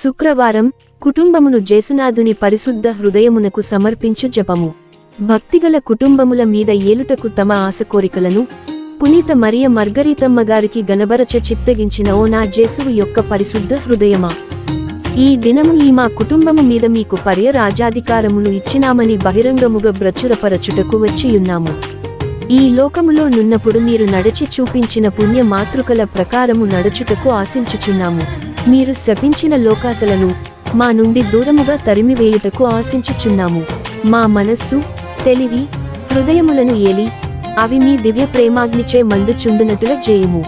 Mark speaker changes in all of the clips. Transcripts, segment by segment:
Speaker 1: శుక్రవారం కుటుంబమును జేసునాథుని పరిశుద్ధ హృదయమునకు సమర్పించు జపము. భక్తిగల కుటుంబముల మీద ఏలుటకు తమ ఆశ కోరికలను పునీత మరియ మర్గరీతమ్మ గారికి గనబరచ చిత్తగించిన ఓ నా జేసువు యొక్క పరిశుద్ధ హృదయమా. ఈ దినము ఈ మా కుటుంబము మీద మీకు పర్య రాజాధికారమును ఇచ్చినామని బహిరంగముగా బ్రచురపరచుటకు వచ్చియున్నాము. ఈ లోకములో నున్నప్పుడు మీరు నడచి చూపించిన పుణ్య మాతృకల ప్రకారము నడుచుటకు ఆశించుచున్నాము. మీరు శపించిన లోకాసలను మా నుండి దూరముగా తరిమివేయుటకు ఆశించుచున్నాము. మా మనస్సు తెలివి హృదయములను ఏలి అవి మీ దివ్య ప్రేమాగ్నిచే మండుచుండునటుల చేయము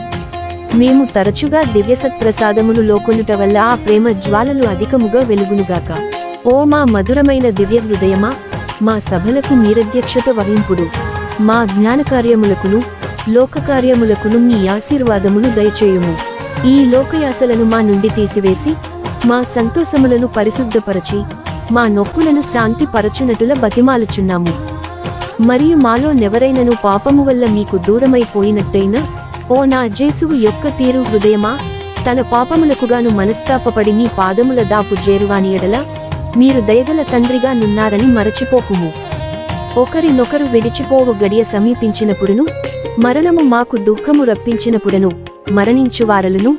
Speaker 1: మేము తరచుగా దివ్య సత్ప్రసాదమును లోకొనుట వల్ల ఆ ప్రేమ జ్వాలలు అధికముగా వెలుగునుగాక. ఓ మా మధురమైన దివ్య హృదయమా మా సభలకు మీరధ్యక్షత వహింపుడు. మా జ్ఞానకార్యములకును లోకకార్యములకును మీ ఆశీర్వాదమును దయచేయుము. ఈ లోకయాసలను మా నుండి తీసివేసి మా సంతోషములను పరిశుద్ధపరచి మా నొప్పులను శాంతి పరచునటుల బతిమాలుచున్నాము. మరియు మాలో నెవరైనను పాపము వల్ల మీకు దూరమైపోయినట్టయినా ఓ నా జేసువు యొక్క తీరు హృదయమా? తన పాపములకుగాను మనస్తాపపడి మీ పాదముల దాపు చేరువాని ఎడల మీరు దయగల తండ్రిగా నున్నారని మరచిపోకుము. ఒకరినొకరు విడిచిపోవు గడియ సమీపించినప్పుడును మరణము మాకు దుఃఖము రప్పించినప్పుడును మరణించువారలును.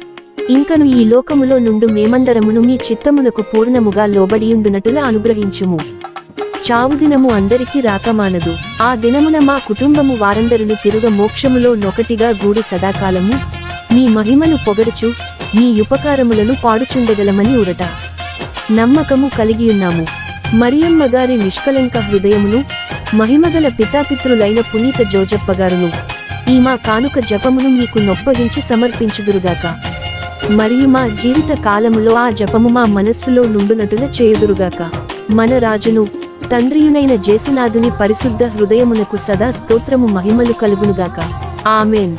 Speaker 1: ఇంకను ఈ లోకములో నుండు మేమందరమును మీ చిత్తమునకు పూర్ణముగా లోబడియుండునటుల అనుగ్రహించుము. చావు దినము అందరికీ రాకమానదు. ఆ దినమున మా కుటుంబము వారందరును తిరుగ మోక్షములో నొకటిగా గూడి సదాకాలము. మీ మహిమను పొగడుచు మీ ఉపకారములను పాడుచుండగలమని ఉరట నమ్మకము కలిగియున్నాము. మరియమ్మ గారి నిష్కలంక హృదయమును మహిమగల పితాపిత్రులైన పునీత జోజప్ప గారును ఈ మా కానుక జపమును మీకు నొప్పగించి సమర్పించుదురుగాక మరియు మా జీవిత కాలములో ఆ జపము మా మనస్సులో నుండునటుల చేయుదురుగాక. మన రాజును తండ్రియునైన జేసునాథుని పరిశుద్ధ హృదయమునకు సదా స్తోత్రము మహిమలు కలుగునుగాక. ఆమెన్.